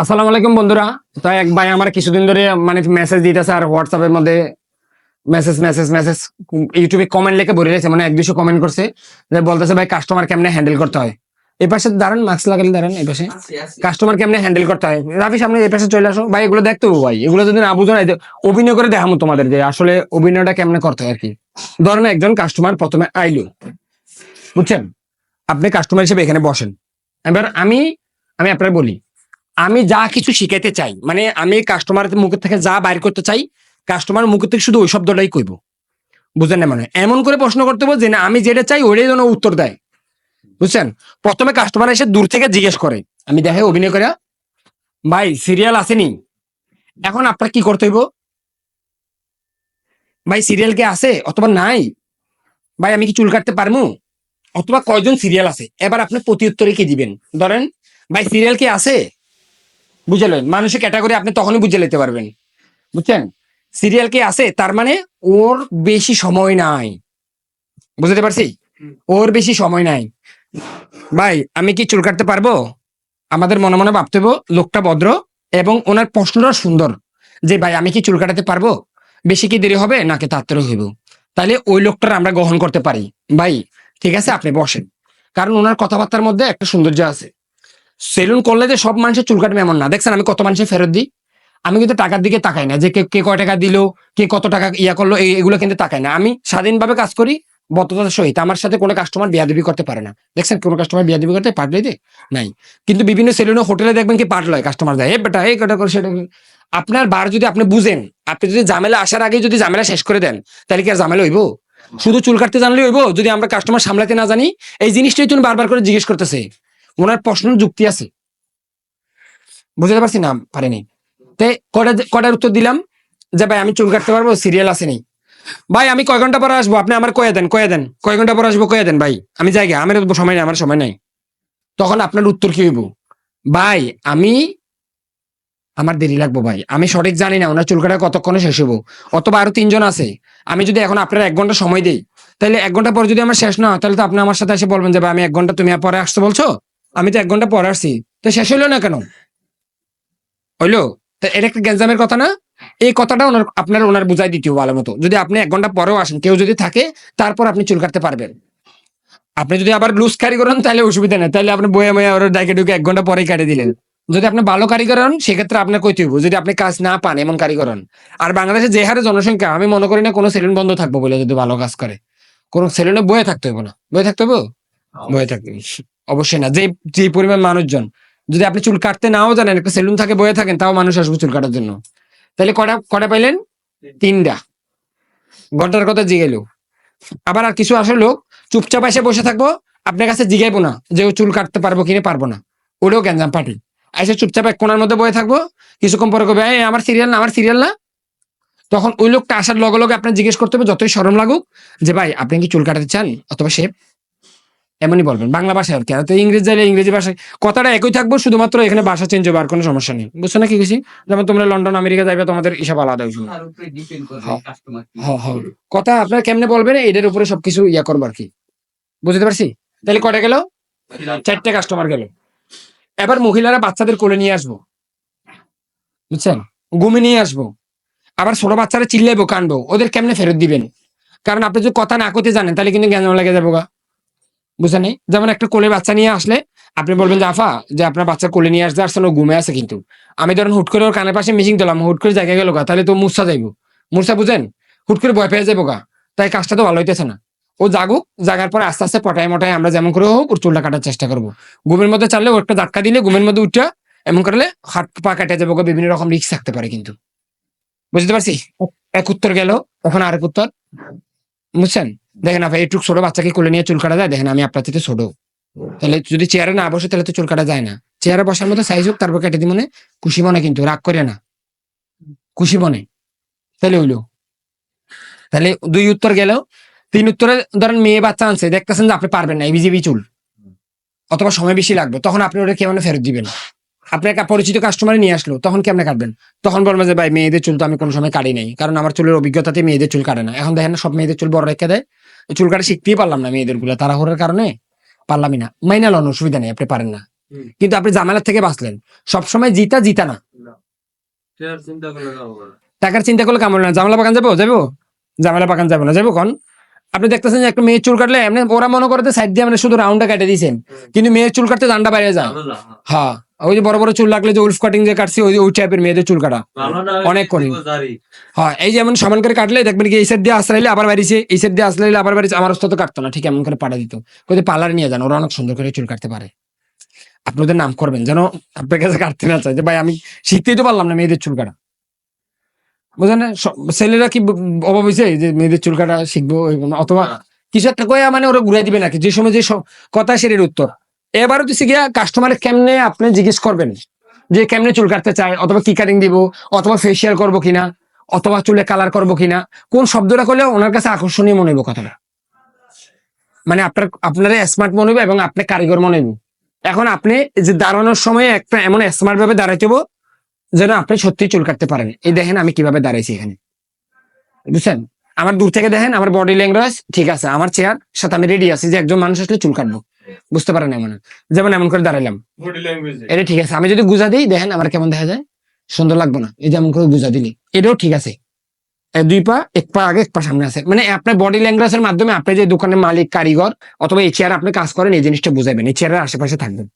আসসালামু আলাইকুম বন্ধুরা। তো এক ভাই আমার কিছুদিন ধরে মানে মেসেজ দিতেছে আর হোয়াটসঅ্যাপের মধ্যে মেসেজ মেসেজ মেসেজ ইউটিউবে কমেন্ট লিখে ভরে রয়েছে মানে এক দুশো কমেন্ট করছে। যে বলতেছে ভাই কাস্টমার কেমনে হ্যান্ডেল করতে হয়? এই পাশে দাঁড়ান মাস্ক লাগালে দাঁড়ান এই পাশে। কাস্টমার কেমনে হ্যান্ডেল করতে হয়? রাফি সামনে এই পাশে চলে আসো। ভাই এগুলো দেখতে ভাই। এগুলো যদি না বুঝো না অভিনয় করে দেখামো তোমাদের যে আসলে অভিনয়টা কেমনে করতে হয় আর কি। ধরেন একজন কাস্টমার প্রথমে আইলো বুঝছেন? আপনি কাস্টমার হিসেবে এখানে বসেন। এবার আমি আমি আপনার বলি আমি যা কিছু শিখাইতে চাই মানে আমি কাস্টমারের মুখের থেকে যা বাইর করতে চাই কাস্টমার মুখের থেকে শুধু ওই শব্দটাই কইব। বুঝলেন না মানে? এমন করে প্রশ্ন করতে হবে যে না, আমি যেটা চাই ওইটাই যেন উত্তর দেয়। বুঝছেন? প্রথমে কাস্টমার এসে দূর থেকে জিজ্ঞেস করে। আমি দেখে অভিনয় করে ভাই সিরিয়াল আসেনি। এখন আপনার কি করতে হইব? ভাই সিরিয়াল কি আছে অথবা নাই? ভাই, আমি কি চুল কাটতে পারব অথবা কয়জন সিরিয়াল আছে? এবার আপনি প্রতি উত্তরে কি দিবেন? ধরেন, ভাই সিরিয়াল কি আছে? বুঝলেন? মানুষের ক্যাটাগরি আপনি তখনই বুঝে নিতে পারবেন। বুঝছেন? সিরিয়াল কি আছে? তার মানে ওর বেশি সময় নাই। বুঝতে পারছি? ওর বেশি সময় নাই। ভাই আমি কি চুল কাটতে পারব? আমাদের মনে মনে ভাবতে লোকটা ভদ্র এবং ওনার প্রশ্নটা সুন্দর। যে ভাই আমি কি চুল কাটাতে পারব? বেশি কি দেরি হবে? নাকি তাড়াতাড়ি হইব? তাহলে ওই লোকটার আমরা গ্রহণ করতে পারি। ভাই ঠিক আছে? আপনি বসেন। কারণ ওনার কথাবার্তার মধ্যে একটা সৌন্দর্য আছে। সেলুন করলে যে সব মানুষের চুল কাটবে এমন না। দেখছেন আমি কত মানুষের ফেরত দিই? আমি কিন্তু টাকার দিকে তাকাই না যে কে কে কয় টাকা দিলো, কে কত টাকা ইয়া করল এগুলো কিন্তু তাকাই না। আমি স্বাধীনভাবে কাজ করি, বদ্ধতার সহিত। আমার সাথে কোনো কাস্টমার বিয়াদবি করতে পারে না। দেখছেন কোনো কাস্টমার বিয়াদবি করতে পারলে দে নাই। কিন্তু বিভিন্ন সেলুনে হোটেলে দেখবেন কি পারল কাস্টমার দেয় এ বেটা, এই কটা করে সেটা আপনার বার যদি আপনি বুঝেন, আপনি যদি ঝামেলা আসার আগে যদি ঝামেলা শেষ করে দেন, তাহলে কি আর ঝামেলা হইব? শুধু চুল কাটতে জানলে হইব? যদি আমরা কাস্টমার সামলাতে না জানি, এই জিনিসটাই তুমি বারবার করে জিজ্ঞেস করতেছে। ওনার প্রশ্ন যুক্তি আছে। বুঝতে পারছি না, পারেনি। তে কটা কটার উত্তর দিলাম? যে ভাই, আমি চুল কাটতে পারব সিরিয়াল আসেনি ভাই, আমি কয় ঘণ্টা পরে আসব? আপনি আমার কয়ে দেন কয়ে দেন। কয় ঘণ্টা পরে আসব, কয়ে দেন ভাই। আমি যাই আমার সময় নেই, আমার সময় নাই। তখন আপনার উত্তর কি হইব? ভাই, আমি, আমার দেরি লাগবো ভাই। আমি সঠিক জানি না, ওনার চুল কাটা কতক্ষণে শেষ হব অথবা আরও তিনজন আছে। আমি যদি এখন আপনার এক ঘণ্টা সময় দিই, তাহলে এক ঘণ্টা পরে যদি আমার শেষ না হয়, তাহলে তো আপনি আমার সাথে এসে বলবেন যে, ভাই, আমি এক ঘণ্টা তুমি পরে আসতে বলছো? আমি তো এক ঘণ্টা পরে আসছি। তো শেষ হইল না কেন? হইল? তা এটা একটা গ্যাঞ্জামের কথা না? এই কথাটা ওনার আপনার ওনার বুঝাই দিতে ভালো মতো। যদি আপনি এক ঘণ্টা পরেও আসেন কেউ যদি থাকে তারপর আপনি চুল কাটতে পারবেন। আপনি যদি আবার লুজ কারি করেন তাহলে অসুবিধা নেই। তাহলে আপনি বয়ে বয়ে ওর ডাকে ঢুকে এক ঘণ্টা পরেই কাটে দিলেন। যদি আপনি ভালো কারিগর হন সেক্ষেত্রে আপনার কইতে হইব যদি আপনি কাজ না পান এমন কারিগর হন আর বাংলাদেশে যে হারে জনসংখ্যা আমি মনে করি না কোনো সেলুন বন্ধ থাকব বলে যদি ভালো কাজ করে। কোনো সেলুনে বয়ে থাকতে হইব না। বয়ে থাকতে হইব? বয়ে থাকতে। অবশ্যই না। যে যে পরিমাণ মানুষজন যদি আপনি চুল কাটতে নাও জানেন একটা সেলুন থাকে বয়ে থাকেন তাও মানুষ আসবে চুল কাটার জন্য। তাহলে কটা কটা পাইলেন? তিনটা। ঘণ্টার কথা জিগাইল। আবার আর কিছু আসে লোক চুপচাপ এসে বসে থাকব আপনার কাছে জিগাইবো না যে ও চুল কাটতে পারব কিনে পারব না। ওটাও গ্যাঞ্জাম পার্টি। এসে চুপচাপ এক কোনার মধ্যে বয়ে থাকব কিছুক্ষণ পরে কবে "এই, আমার সিরিয়াল না আমার সিরিয়াল না? তখন ওই লোকটা আসার লগে লগে আপনার জিজ্ঞেস করতে হবে যতই সরম লাগুক যে ভাই আপনি কি চুল কাটাতে চান? অথবা শেপ এমনই বলবেন। বাংলা ভাষায় আর কি। আর তো ইংরেজি যাইলে ইংরেজি ভাষায় কথাটা একই থাকব শুধুমাত্র এখানে ভাষা চেঞ্জ হবে আর কোনো সমস্যা নেই। বুঝছ না কি গেছি যেমন তোমরা লন্ডন আমেরিকা যাইবে তোমাদের হিসাব আলাদা করে হ্যাঁ। কাস্টমার হ হ কথা আপনার কেমনে বলবেন এটার উপরে সবকিছু ইয়া করব আর কি। বুঝতে পারছি? তাহলে কটা গেল? চারটে কাস্টমার গেল। এবার মহিলারা বাচ্চাদের কোলে নিয়ে আসব। বুঝছেন? ঘুমে নিয়ে আসব। আবার ছোট বাচ্চারা চিল্লাইবো কানবো। ওদের কেমনে ফেরত দিবেন? কারণ আপনি যদি কথা না করতে জানেন তাহলে কিন্তু জ্ঞান লাগে যাব গা। বুঝছেন নেই? যেমন একটা কোলে বাচ্চা নিয়ে আসলে আপনি বলবেন আফা, যে আপনার বাচ্চা কোলে নিয়ে আসতে ও ঘুমে আছে কিন্তু। আমি ধরেন হুট করে ওর কানের পাশে মিশিং দিলাম, হুট করে জায়গায় গেল গা, তাহলে তো মূর্ছা যাইবো। মূর্ছা বুঝেন? হুট করে ভয় পেয়ে যাব গা। তাই কাজটা তো ভালো হইতেছে না। ও জাগুক, জাগার পর আস্তে আস্তে পটায় মটায় আমরা যেমন করে হোক ওর চুলটা কাটার চেষ্টা করব। ঘুমের মধ্যে চাললে ও একটা ধাক্কা দিলে ঘুমের মধ্যে উঠটা এমন করলে হাত পা কাটে যাব বিভিন্ন রকম রিক্স থাকতে পারে কিন্তু। বুঝতে পারছি? এক উত্তর গেল, এখন আরেক উত্তর। বুঝছেন? দেখেন আপনি একটু ছোট বাচ্চাকে কোলে নিয়ে চুল কাটা যায়, দেখেন আমি আপনার থেকে ছোট। তাহলে যদি চেয়ারে না বসে, তাহলে তো চুল কাটা যায় না। চেয়ারে বসার মতো সাইজ হোক, তারপর কেটে দিই মনে খুশি মনে কিন্তু, রাগ করে না। খুশি মনে। তাহলে হইল। তাহলে দুই উত্তর গেল। তিন উত্তরে ধরেন মেয়ে বাচ্চা আনছে, দেখতেছেন যে আপনি পারবেন না বিজিবি চুল। অথবা সময় বেশি লাগবে, তখন আপনি ওটা কেমন ফেরত দিবেন? আপনি একটা পরিচিত কাস্টমার নিয়ে আসলো, তখন কেমনে কাটবেন? তখন বলবেন যে, ভাই, মেয়েদের চুল তো আমি কোনো সময় কাটি নাই, কারণ আমার চুলের অভিজ্ঞতাতে মেয়েদের চুল কাটে না। এখন দেখেন সব মেয়েদের চুল বড় রেখে দেয়। চুল কাটা শিখতেই পারলাম না মেয়েদেরগুলো তাড়াহুড়োর কারণে পারলামই না। মাইনা লন অসুবিধা নেই আপনি পারেন না। কিন্তু আপনি জামেলার থেকে বাঁচলেন। সবসময় জিতা জিতা না। টাকার চিন্তা করলে কামড় না। জামেলা বাগান যাব? যাব? জামেলা বাগান যাব না। যাব কোন? আপনি দেখতেছেন একটা মেয়ের চুল কাটলে এমনি ওরা মনে করে সাইড দিয়ে মানে শুধু রাউন্ডটা কেটে দিয়েছেন। কিন্তু মেয়ের চুল কাটতে দান্ডা বাইরে যায় ভালো হ্যাঁ। হ্যাঁ। ওই যে বড় বড় চুল লাগলে যে উলফ কাটিং যে কাটছি ওই ওই টাইপের মেয়েদের চুল কাটা। অনেক করি। হ্যাঁ এই যেমন সমান করে কাটলে দেখবেন কি এই সাইড দিয়ে আসরাইলে আবার বাড়িছে এই সাইড দিয়ে আসরাইলে আবার বাড়িছে আমার তো কাটতো না ঠিক এমন করে পাড়া দিত। কোথায় পার্লার নিয়ে যান ওরা অনেক সুন্দর করে চুল কাটতে পারে। আপনি ওদের নাম করবেন যেন আপনার কাছে কাটতে না চাই যে ভাই আমি শিখতেই তো পারলাম না মেয়েদের চুল কাটা। বুঝলেন ছেলেরা কি অভাব হয়েছে যে মেয়েদের চুল কাটা শিখব? অথবা। কিছু একটা কয়ে মানে ওরা ঘুরে দিবে নাকি? যে সময় যে কথা সেটার উত্তর। এবারও তো গিয়া কাস্টমারের কেমনে আপনি জিজ্ঞেস করবেন? যে কেমনে চুল কাটতে চায়? অথবা কি কাটিং দিব? অথবা ফেসিয়াল করব কিনা? অথবা চুলে কালার করব কিনা? কোন শব্দটা করলে ওনার কাছে আকর্ষণীয় মনে হইব কথাটা? মানে আপনার আপনার স্মার্ট মনে হইব এবং আপনি কারিগর মনে হইব। এখন আপনি যে দাঁড়ানোর সময় একটা এমন স্মার্ট ভাবে দাঁড়াইতে হইব, যেন আপনি সত্যি চুল কাটতে পারেন। এই দেখেন আমি কীভাবে দাঁড়াইছি এখানে। বুঝছেন? আমার দূর থেকে দেখেন, আমার বডি ল্যাঙ্গুয়েজ ঠিক আছে, আমার চেয়ার সাথে আমি রেডি আছি যে একজন মানুষ আসলে চুল কাটবো। বুঝতে পারেন এমন। যেমন এমন করে দাঁড়াইলাম। এটা ঠিক আছে। আমি যদি গুজা দিই দেখেন আমার কেমন দেখা যায়? সুন্দর লাগবে না। এই যেমন করে গুজা দিলি। এটাও ঠিক আছে। দুই পা এক পা আগে এক পা সামনে আছে। মানে আপনার বডি ল্যাঙ্গুয়েজের মাধ্যমে আপনি যে দোকানের মালিক কারিগর অথবা এই চেয়ার আপনি কাজ করেন এই জিনিসটা বুঝাবেন এই চেয়ারের আশেপাশে থাকবেন।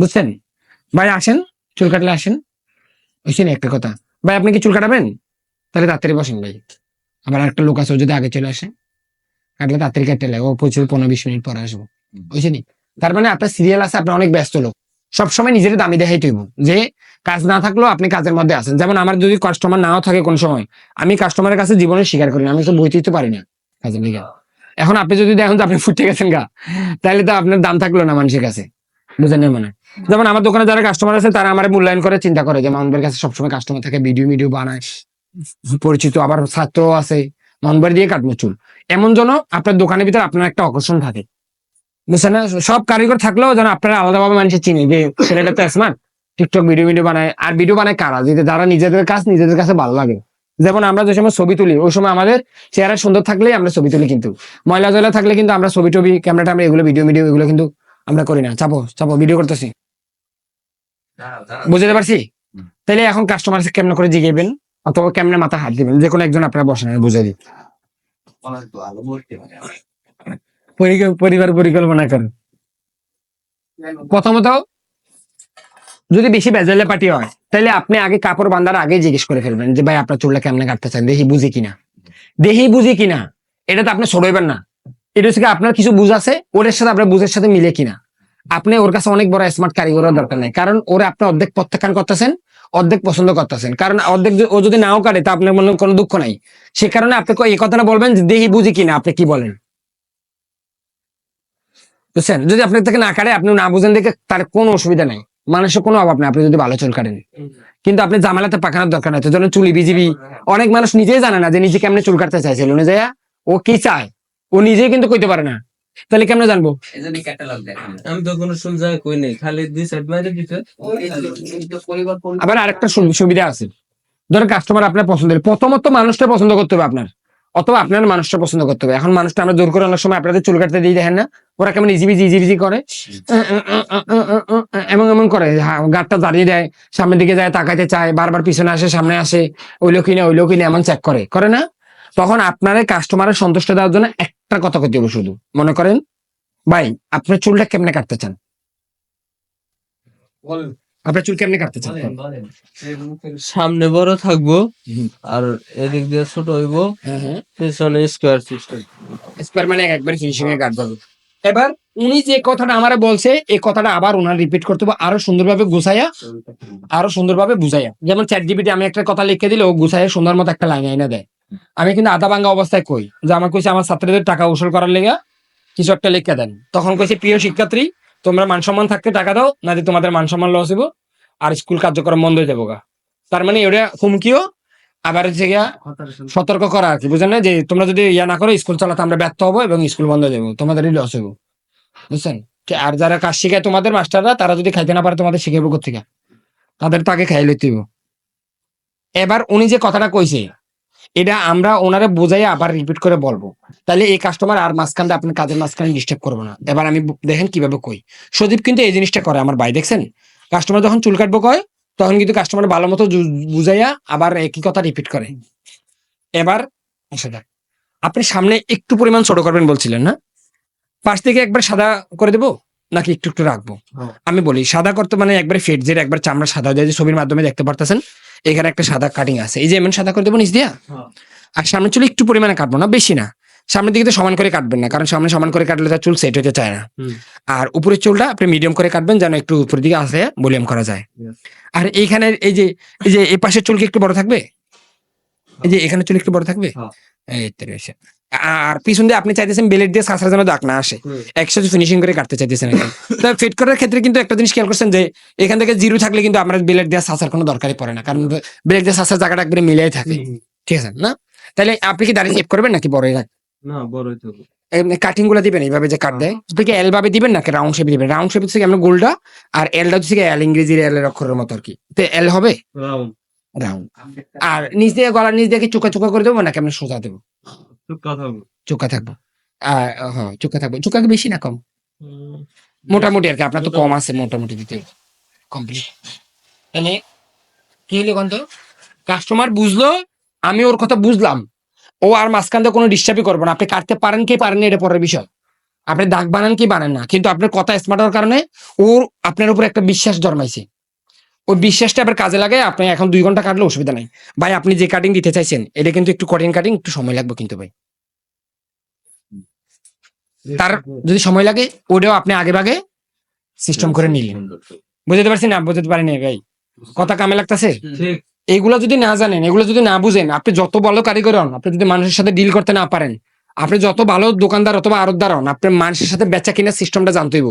বুঝছেন? ভাই আসেন। চুল কাটলে আসেন। বুঝছেন একটা কথা। ভাই আপনি কি চুল কাটাবেন? তাহলে তাড়াতাড়ি বসেন ভাই। আবার একটা লোক আছে যদি আগে চলে আসে। কাটলে তাড়াতাড়ি কাটতে লাগে ও প্রচুর পনেরো বিশ মিনিট পরে আসব। বুঝছেন তার মানে আপনার সিরিয়াল আছে আপনার অনেক ব্যস্ত লোক। সবসময় নিজের দামি দেখাই তুইব যে কাজ না থাকলেও আপনি কাজের মধ্যে আছেন। যেমন আমার যদি কাস্টমার নাও থাকে কোন সময় আমি কাস্টমারের কাছে জীবনে স্বীকার করি না। আমি তো বইতেই তো পারি না কাজের দিকে এখন আপনি যদি দেখেন যে আপনি ফুটে গেছেন গা তাহলে তো আপনার দাম থাকল না মানুষের কাছে। বুঝেন না মানে? যেমন আমার দোকানে যারা কাস্টমার আছে তারা আমার মূল্যায়ন করে চিন্তা করে যে মামুনের কাছে সবসময় কাস্টমার থাকে ভিডিও ভিডিও বানায়। পরিচিত আবার ছাত্র আছে। মামুনবার দিয়ে কাটবো চুল। এমন যেন আপনার দোকানের ভিতরে আপনার একটা আকর্ষণ থাকে। বুঝছেন না? সব কারিগর থাকলেও যেন আপনারা আলাদাভাবে মানুষের চিনি যে ছেলেটা তো স্মার্ট টিকটক ভিডিও ভিডিও বানায়। আর ভিডিও বানায় কারা? যে যারা নিজেদের কাজ নিজেদের কাছে ভালো লাগে। যেমন আমরা যে সময় ছবি তুলি ওই সময় আমাদের চেহারা সুন্দর থাকলেই আমরা ছবি তুলি কিন্তু। ময়লা জয়লা থাকলে কিন্তু আমরা ছবি টবি ক্যামেরাটা আমরা এগুলো ভিডিও ভিডিও এগুলো কিন্তু আমরা করি না। চাপো চাপো ভিডিও করতেছি। বুঝতে পারছি? তাহলে এখন কাস্টমার কেমন করে জিগেবেন অথবা কেমনে মাথা হাত দিবেন? যে কোনো একজন আপনারা বসেন, আমি বুঝে দিই। পরিবার পরিকল্পনা করেন। প্রথমত, যদি বেশি বেজালে পার্টি হয়, তাহলে আপনি আগে কাপড় বান্ধার আগে জিজ্ঞেস করে ফেলবেন যে, ভাই, আপনার চুলটা কেমনে কাটতে চান? দেখি বুঝি কিনা? দেখি বুঝি কিনা? এটা তো আপনি সরইবেন না। এটা হচ্ছে আপনার কিছু বুঝ আছে ওর সাথে, আপনার বুঝের সাথে মিলে কিনা? আপনি ওর কাছে অনেক বড় স্মার্ট কারিগরের দরকার নেই। কারণ ওরে আপনি অর্ধেক প্রত্যাখ্যান করতেছেন অর্ধেক পছন্দ করতেছেন। কারণ অর্ধেক ও যদি নাও কাটে, তা আপনার মনে কোনো দুঃখ নাই। সে কারণে আপনি এই কথাটা বলবেন যে দেখি বুঝি কিনা আপনি কি বলেন। বুঝছেন? যদি আপনার থেকে না কাটে, আপনি না বুঝেন দেখে তার কোনো অসুবিধা নাই। মানুষের কোনো অভাব নেই, আপনি যদি ভালো চুল কাটেন। কিন্তু আপনি জামালাতে পাকানোর দরকার নাই। যেন চুলি বিজিবি, অনেক মানুষ নিজেই জানে না যে নিজে কেমনে চুল কাটতে চাইছিল উনি ও কি চায়? ও নিজেই কিন্তু কইতে পারে না। তাহলে কেমনে জানব? আমি তো কোনো শুন যায় কই নেই খালি দুই সাইড মাইরে দিতে আবার আরেকটা সুবিধা আছে। ধরেন কাস্টমার আপনার পছন্দের প্রথমত মানুষটা পছন্দ করতে হবে আপনার। অথবা আপনার মানুষটা পছন্দ করতে হবে। এখন মানুষটা আমরা জোর করে অনেক সময় আপনাদের চুল কাটতে দিয়ে দেখেন না ওরা কেমন ইজিবিজি ইজিবিজি করে। এমন এমন করে গাটটা দাঁড়িয়ে দেয় সামনের দিকে যায় তাকাইতে চায় বারবার পিছনে আসে সামনে আসে ওইলো কিনা ওইলো কিনা এমন চেক করে। করে না? তখন আপনার কাস্টমারের সন্তুষ্ট দেওয়ার জন্য একটা কথা করতে হবে শুধু। মনে করেন ভাই আপনার চুলটা কেমনে কাটতে চান? আপনার চুল কেমনে কাটতে চান? সামনে বড় থাকব আর এদিক দিয়ে ছোট হইবো হ্যাঁ হ্যাঁ। পেছনে স্কোয়ার সিস্টেম স্কোয়ার মানে একবার ফিনিশিং এ কাটতে হবে এবার উনি যে কথাটা আমারে বলছে এই কথাটা আবার ওনার রিপিট করতে হবে আরও সুন্দরভাবে গুছাইয়া আরও সুন্দরভাবে বুঝাইয়া। যেমন চ্যাট জিপিটি আমি একটা কথা লিখে দিলে ও গুছাইয়া সুন্দর মতো একটা লাইন আইনা দেয়। আমি কিন্তু আধা ভাঙ্গা অবস্থায় কই, যে আমার কইছে আমার ছাত্রদের টাকা উসুল করার লেগা কিছু একটা লিখে দেন। তখন কইছে, প্রিয় শিক্ষার্থী, তোমরা মান সম্মান থাকতে টাকা দাও না যে তোমাদের মান সম্মান লস হইব আর স্কুল কার্যক্রম বন্ধ হয়ে যাব গা তার মানে এটা হুমকিও, আবার হচ্ছে সতর্ক করা আর কি, বুঝলেন যে তোমরা যদি ইয়া না করো, স্কুল চালাতে আমরা ব্যর্থ হব এবং স্কুল বন্ধ হয়ে যাব, তোমাদেরই লস হইব। বুঝছেন? আর যারা কাজ শিখায় তোমাদের মাস্টাররা, তারা যদি খাইতে না পারে, তোমাদের শিখাবো কোথেকে তাদের তাকে খাই লইতে হইব। এবার উনি যে কথাটা কইছে এটা আমরা ওনারা বোঝাই আবার রিপিট করে বলব। তাহলে এই কাস্টমার আর মাঝখানটা আপনার কাজের মাঝখানে ডিস্টার্ব করব না। এবার আমি দেখেন কীভাবে কই। সদীপ কিন্তু এই জিনিসটা করে আমার ভাই, দেখছেন? কাস্টমার যখন চুল কাটবো কয়, তখন কিন্তু কাস্টমার ভালো মতো বুঝাইয়া আবার একই কথা রিপিট করে। এবার আসে যাক। আপনি সামনে একটু পরিমাণ ছোট করবেন বলছিলেন না? পাশ থেকে একবার সাদা করে দেবো? নাকি একটু একটু রাখব? হ্যাঁ। আমি বলি সাদা করতে মানে একবার ফেট যে একবার চামড়া সাদা হয়ে যায় যে ছবির মাধ্যমে দেখতে পারতেছেন এখানে একটা সাদা কাটিং আছে। এই যে এমন সাদা করে দেবো নিচ দিয়া? হ্যাঁ। আর সামনে চুল একটু পরিমাণে কাটবো না বেশি না। সামনের দিকে তো সমান করে কাটবেন না কারণ সামনে সমান করে কাটলে তার চুল সেট হতে চায় না। আর উপরের চুলটা আপনি মিডিয়াম করে কাটবেন যেন একটু উপরের দিকে আসে ভলিউম করা যায়। আর এইখানে এই যে এই যে এই পাশের চুল কি একটু বড় থাকবে? এই যে এখানে চুল একটু বড় থাকবে? হ্যাঁ। এই তো রয়েছে। আর পিছন দিয়ে আপনি চাইতেছেন বেলেট দিয়ে সাঁচড়া যেন দাগ না আসে। একসাথে ফিনিশিং করে কাটতে চাইতেছেন। তো ফিট করার ক্ষেত্রে কিন্তু একটা জিনিস খেয়াল করছেন যে এখান থেকে জিরো থাকলে কিন্তু আমরা বেলেট দিয়ে সাঁচার কোনো দরকারই পড়ে না। কারণ বেলেট দিয়ে সাঁচার জায়গাটা একবারে মিলাই থাকে। ঠিক আছে না? তাহলে আপনি কি দাঁড়িয়ে চেক করবেন নাকি বড় রাখ না বড় হইতে কাটিংগুলো দিবেন এইভাবে যে কাট দেয়। আপনি কি এল ভাবে দিবেন নাকি রাউন্ড শেপে দিবেন? রাউন্ড শেপ থেকে আমরা গোলটা আর এলটা হচ্ছে এল ইংরেজির এল এর অক্ষরের মতো আর কি। তো এল হবে? রাউন্ড রাউন্ড আর নিচ দিয়ে গলার নিচ দিয়ে চোকা চোকা করে দেবো নাকি আমরা সোজা দেবো? থাকব। আর হ্যাঁ থাকব। বেশি না কম? মোটামুটি আর কি আপনার তো কম আছে মোটামুটি দিতে। কমপ্লিট কি হলো কন্ত কাস্টমার বুঝলো আমি ওর কথা বুঝলাম। ও আর মাঝখান দিয়ে কোনো ডিস্টার্বই করব না। আপনি কাটতে পারেন কি পারেন না এটা পরের বিষয়। আপনি দাগ বানান কি বানান না। কিন্তু আপনার কথা স্মার্ট হওয়ার কারণে ওর আপনার উপর একটা বিশ্বাস জন্মাইছে। ওই বিশ্বাসটা আবার কাজে লাগে আপনি এখন দুই ঘণ্টা কাটলে অসুবিধা নাই। ভাই আপনি যে কাটিং দিতে চাইছেন এটা কিন্তু একটু কঠিন কাটিং একটু সময় লাগবে কিন্তু ভাই। তার যদি সময় লাগে ওটাও আপনি আগে ভাগে সিস্টেম করে নিলেন। বুঝতে পারছি না বুঝতে পারিনি ভাই। কথা কামে লাগতেছে? ঠিক। এইগুলো যদি না জানেন এগুলো যদি না বুঝেন আপনি যত ভালো কারিগর হন আপনি যদি মানুষের সাথে ডিল করতে না পারেন আপনি যত ভালো দোকানদার অথবা আরতদার হন আপনি মানুষের সাথে বেচা কিনা সিস্টেমটা জানতে হইব।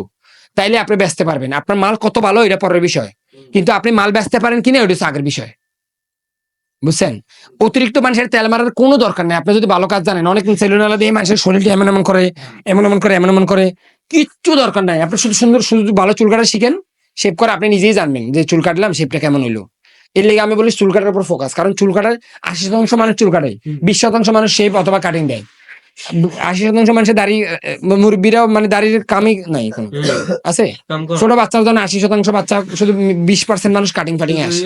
তাইলে আপনি বেচতে পারবেন। আপনার মাল কত ভালো এটা পরের বিষয়। কিন্তু আপনি মাল বেচতে পারেন কিনা ওটা আগের বিষয়। বুঝছেন? অতিরিক্ত মানুষের তেল মারার কোনো দরকার নেই। আপনি যদি ভালো কাজ জানেন অনেক সেলুনালা দিয়ে মানুষের শরীরটা এমন এমন করে এমন এমন করে এমন এমন করে কিচ্ছু দরকার নাই। আপনি শুধু সুন্দর শুধু ভালো চুল কাটা শিখেন শেপ করে আপনি নিজেই জানবেন যে চুল কাটলাম শেপটা কেমন হইল। এর লেগে আমি বলি চুল কাটার উপর ফোকাস কারণ চুল কাটার আশি শতাংশ মানুষ চুল কাটায় বিশ শতাংশ মানুষ শেপ অথবা কাটিং দেয়। আশি শতাংশ মানুষের দাড়ি মুরব্বীরাও মানে দাড়ির কামই নাই কোনো আছে? ছোট বাচ্চার জন্য আশি শতাংশ বাচ্চা শুধু বিশ পার্সেন্ট মানুষ কাটিং ফাটিং আসে।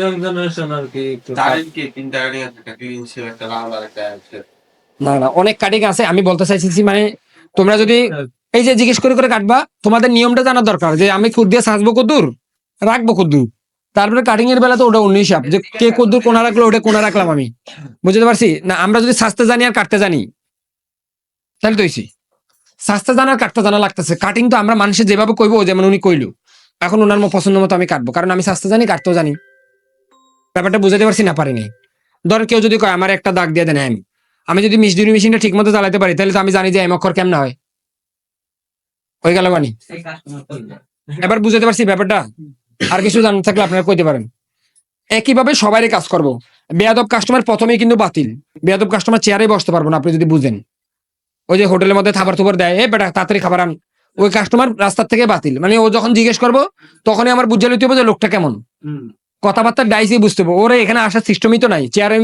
না না অনেক কাটিং আছে আমি বলতে চাইছি মানে তোমরা যদি এই যে জিজ্ঞেস করে করে কাটবা তোমাদের নিয়মটা জানার দরকার যে আমি খুদ দিয়ে সাজবো কদ্দুর রাখব কদ্দুর। তারপরে কাটিং এর বেলা তো ওটা অন্য হিসাব যে কে কদ্দুর কোনা রাখল ওটা কোনা রাখলাম আমি। বুঝতে পারছি? না আমরা যদি সাজতে জানি আর কাটতে জানি তাহলে তো হইছি। সাজতে জানা আর কাটতে জানা লাগতেছে। কাটিং তো আমরা মানুষের যেভাবে কইবো যেমন উনি কইলো। এখন ওনার পছন্দ মতো আমি কাটবো। কারণ আমি সাজতে জানি, কাটতেও জানি। ব্যাপারটা বুঝাতে পারছি না, পারিনি। ধর কেউ যদি কয়, আমার একটা দাগ দিয়ে দেন আমি আমি যদি মিসডুরি মেশিনটা ঠিক মতো চালাতে পারি, তাহলে তো আমি জানি যে এম অক্ষর কেমন হয়। হয়ে গেল মানে এবার বুঝতে পারছি ব্যাপারটা? আর কিছু জানার থাকলে আপনারা কইতে পারেন। একইভাবে সবারই কাজ করব। বেয়াদব কাস্টমার প্রথমেই কিন্তু বাতিল। বেয়াদব কাস্টমার চেয়ারে বসতে পারব না, আপনি যদি বুঝেন। ওই যে হোটেলের মধ্যে খাবার থুবার দেয় এ বেটা তাড়াতাড়ি খাবার আন। ওই কাস্টমার রাস্তার থেকে বাতিল। মানে ও যখন জিজ্ঞেস করব তখনই আমার বুঝে লইতে হবে যে লোকটা কেমন। কথাবার্তা ডাইসি বুঝতে হবে ওরে এখানে আসার সিস্টেমই তো নাই। চেয়ারে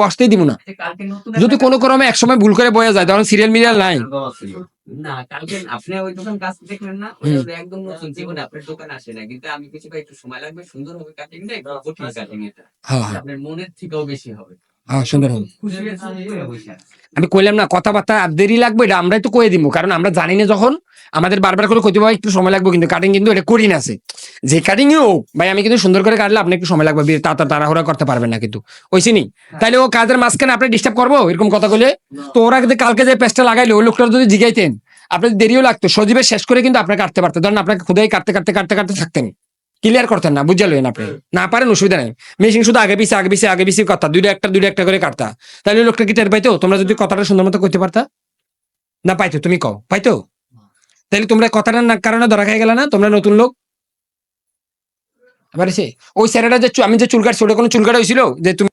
বসতেই দিব না। যদি কোনো ক্রমে একসময় ভুল করে বয়ে যায় তখন সিরিয়াল মিরিয়াল নাই। না কালকে আপনি ওই দোকান কাজ দেখলেন না। একদম নতুন জীবনে আপনার দোকান আসে না। কিন্তু আমি কিছু একটু সময় লাগবে সুন্দর হবে কাটিং একটু কাটিং এটা আপনার মনের থেকেও বেশি হবে। হ্যাঁ সুন্দর হবে হয়ে। আমি কইলাম না কথাবার্তা দেরি লাগবে এটা আমরাই তো কয়ে দিব কারণ আমরা জানি না যখন আমাদের বারবার করে কইতে একটু সময় লাগবে কিন্তু কাটিং কিন্তু এটা করি না আছে যে কাটিং ও ভাই আমি কিন্তু সুন্দর করে কাটলে আপনি একটু সময় লাগবে তা তাড়াহুড়া করতে পারবেন না কিন্তু। ওইসি নি? তাইলে ও কাজের মাঝখানে আপনি ডিস্টার্ব করব? এরকম কথা কইলে? তো ওরা কিন্তু কালকে যে পেস্টটা লাগাইলো ওই লোকটা যদি জিগাইতেন আপনার দেরিও লাগতো সজীবের শেষ করে কিন্তু আপনি কাটতে পারতেন। ধরেন আপনাকে খুদাই কাটতে কাটতে কাটতে কাটতে থাকতেন। ক্লিয়ার করতেন না বুঝে লইন আপনি। না পারেন অসুবিধা নেই। মেশিন শুধু আগে পিছিয়ে আগে পিছিয়ে আগে পিছিয়ে কথা দুইটা একটা দুইটা একটা করে কাটতা। তাহলে লোকটা কি টের পাইতো? তোমরা যদি কথাটা সুন্দর মতো করতে পারতা? না পাইতো তুমি কও পাইতো? তাহলে তোমরা কথাটা না কারণে ধরা খাই গেলে না তোমরা নতুন লোক? আবার ওই স্যারেরা যে আমি যে চুলকাট ছোট কোনো চুলকাট হয়েছিল যে তুমি